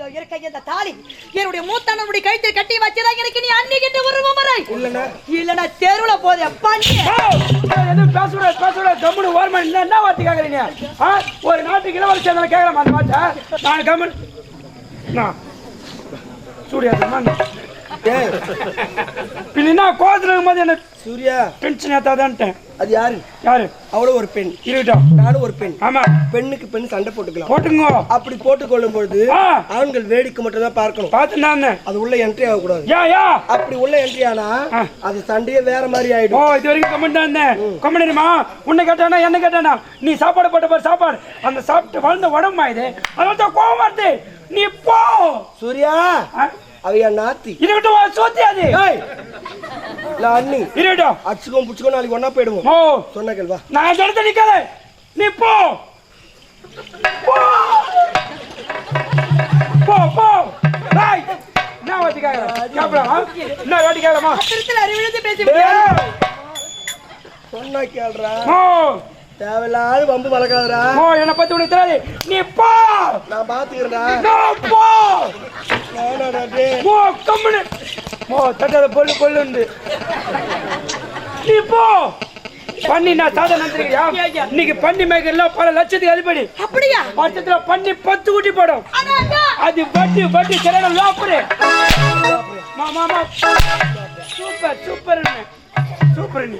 இதோ இருக்க இந்த தாலி. என்னுடைய மூத்தண்ணனுடைய கழுத்தில் கட்டி வச்சுதான் எனக்கு நீ அன்னிக்கிட்டு உருவம் வரை. இல்லைன்னா இல்லனா தெருவுல போதே பண்ணி எதுவும் பேசக்கூடாது பேசக்கூடாது. கம்முனு ஓரமா இல்லை என்ன வார்த்தை கேட்குறீங்க? ஆ ஒரு நாட்டுக்கு இளவரசி அதெல்லாம் கேட்கலாமா அந்த வார்த்தை நான் கம்முன் நான் ஏய் பின்னா கோவத்தில் இருக்கும்போது என்ன சூர்யா. டென்ஷன் ஏத்தாதான்ட்டேன். அது யாரு? யாரு? அவளும் ஒரு பெண். இருக்கட்டும். நானும் ஒரு பெண். ஆமா. பெண்ணுக்கு பெண் சண்டை போட்டுக்கலாம். போட்டுங்க அப்படி போட்டுக்கொள்ளும் பொழுது ஆண்கள் வேடிக்கை மட்டும் தான் பார்க்கணும். பார்த்து நான் அது உள்ள என்ட்ரி ஆகக்கூடாது. யா யா. அப்படி உள்ள என்ட்ரி ஆனா. அது சண்டையே வேற மாதிரி ஓ ஆயிடும் இது வரைக்கும் கமெண்ட் தான் இருந்தேன். உன்னை கேட்டானா என்ன கேட்டானா? நீ சாப்பாடு போட்ட பாரு சாப்பாடு. அந்த சாப்பிட்டு வளர்ந்த உடம்பா இது? அதனால தான் கோவம் வருது. நீ போ. சூர்யா ஆ? அவ என் நாத்தி இருக்கட்டும் வா, சோத்தி அது. ஏய் நான் அண்ணி. இருக்கட்டும் அடிச்சுக்கோ புடிச்சுக்கோ நாளைக்கு ஒண்ணா போயிடுவோம். ஓ சொன்ன கேள்வா? நான் இடத்துல நிக்காத நீ போ. போ. போ டேய் நான் வாட்டி கேக்குறேன் கேப்பலாம் என்ன வாட்டி கேக்கலாமா திருத்துல அறிவிழுந்து பேசி சொன்னா கேள்றா. ஓ தேவையில்லாத வம்பு வளர்க்காதடா. ஓ என்ன பத்தி உனக்கு தெரியாது. நீ போ. நான் பாத்துக்கிறேன்டா. நான் போ. டேய். போ கம்முனு. போ தட்டாத பொல்லு பொல்லுண்டு. நீ போ. பண்ணி நான் சாதனை நினைச்சிருக்கியா இன்னைக்கு பண்ணி மேய்க்கல பல லட்சத்துக்கு அதிபடி அப்படியா? வருஷத்துல பண்ணி பத்து குட்டி போடும். அது வட்டி வட்டி சரியான லாப்பரு மாமா சூப்பர் சூப்பர் சூப்பர் நீ.